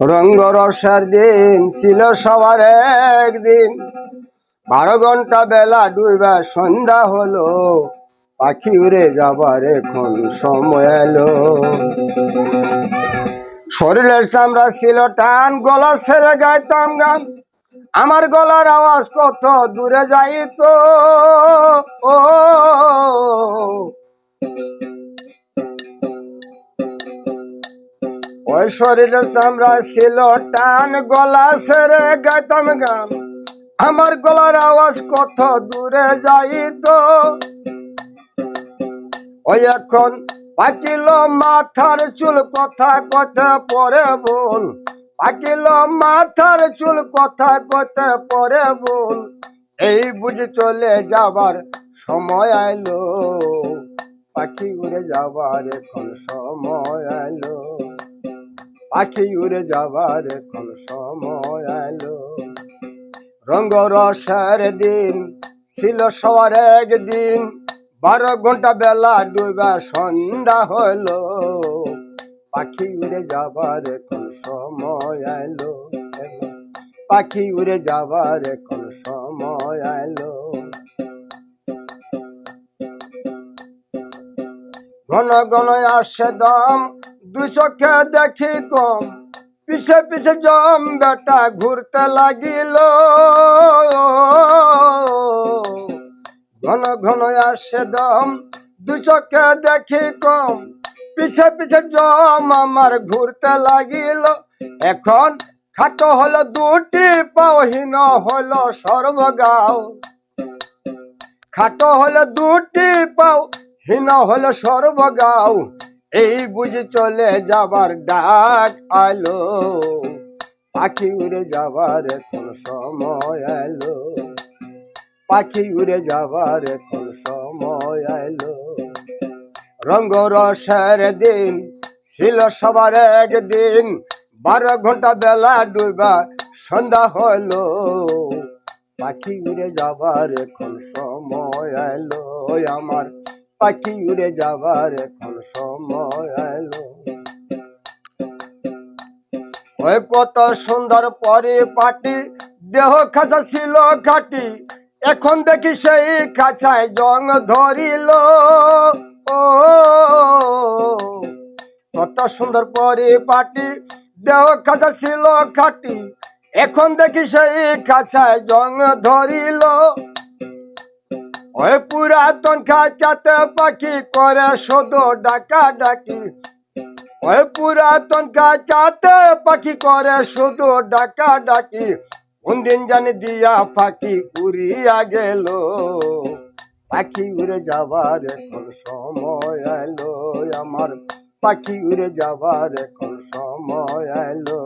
রঙ্গ রসার দিন ছিল সবার একদিন। বারো ঘণ্টা বেলা ডুইবা সন্ধ্যা হলো, পাখি উড়ে যাবার এখন সময় এলো। শরীরের চামড়া ছিল টান, গলা ছেড়ে গাইতাম গান। আমার গলার আওয়াজ কত দূরে যাইত, ও ওই শরীরের চামড়া ছিল টান, গলা ছেড়ে গাইতাম গান। আমার গলার আওয়াজ কত দূরে যাইত। ওই এখন পাকিল মাথার চুল, কথা কথা পরে বল পাকিল মাথার চুল, কথা কথা পরে বল এই বুঝি চলে যাবার সময় আইলো। পাখি উড়ে যাবার এখন সময় আইলো। পাখি উড়ে যাবার এখন সময় আইলো রঙ্গ রসের দিন ছিল সবার একদিন। বারো ঘণ্টা বেলা ডুবা সন্ধ্যা হলো। পাখি উড়ে যাবার এখন সময় আইলো পাখি উড়ে যাবার এখন সময় আইলো ঘন ঘন আসে দম দু চোখে দেখি কম। পিছে পিছে জম বেটা ঘুরতে লাগিল। ঘন ঘন আসে দম দু চোখে দেখি কম। পিছে পিছে জম আমার ঘুরতে লাগিল। এখন খাটো হলো দুটি পাওহীন হলো সর্বগাও। খাটো হলো দুটি পাও, হীন হলো সর্বগাও। এই বুঝি চলে যাবার ডাক আলো, পাখি উড়ে যাবার এখন সময় আলো। পাখি উড়ে যাবার এখন সময় আলো। রঙ্গ রসের দিন ছিল সবার একদিন, বারো ঘণ্টা বেলা ডুবা সন্ধ্যা হলো। পাখি উড়ে যাবার এখন সময় এলো আমার পাখি উড়ে যাবার এখন সময় এলো। ওই কত সুন্দর পরে পাটি, দেহ খাসা ছিল খাটি এখন দেখি সেই খাঁচায় জং ধরিল। ও, কত সুন্দর পরে পাটি, দেহ খাঁচা ছিল খাটি এখন দেখি সেই খাঁচায় জং ধরিল। ওই পুরাতন খাঁচাতে পাখি করে শুধু ডাকা ডাকি ওই পুরাতন খাঁচাতে পাখি করে শুধু ডাকা ডাকি কোনদিন জানি দিয়া পাখি উড়িয়া গেল। পাখি উড়ে যাবার এখন সময় এলো। আমার পাখি উড়ে যাবার এখন সময় এলো।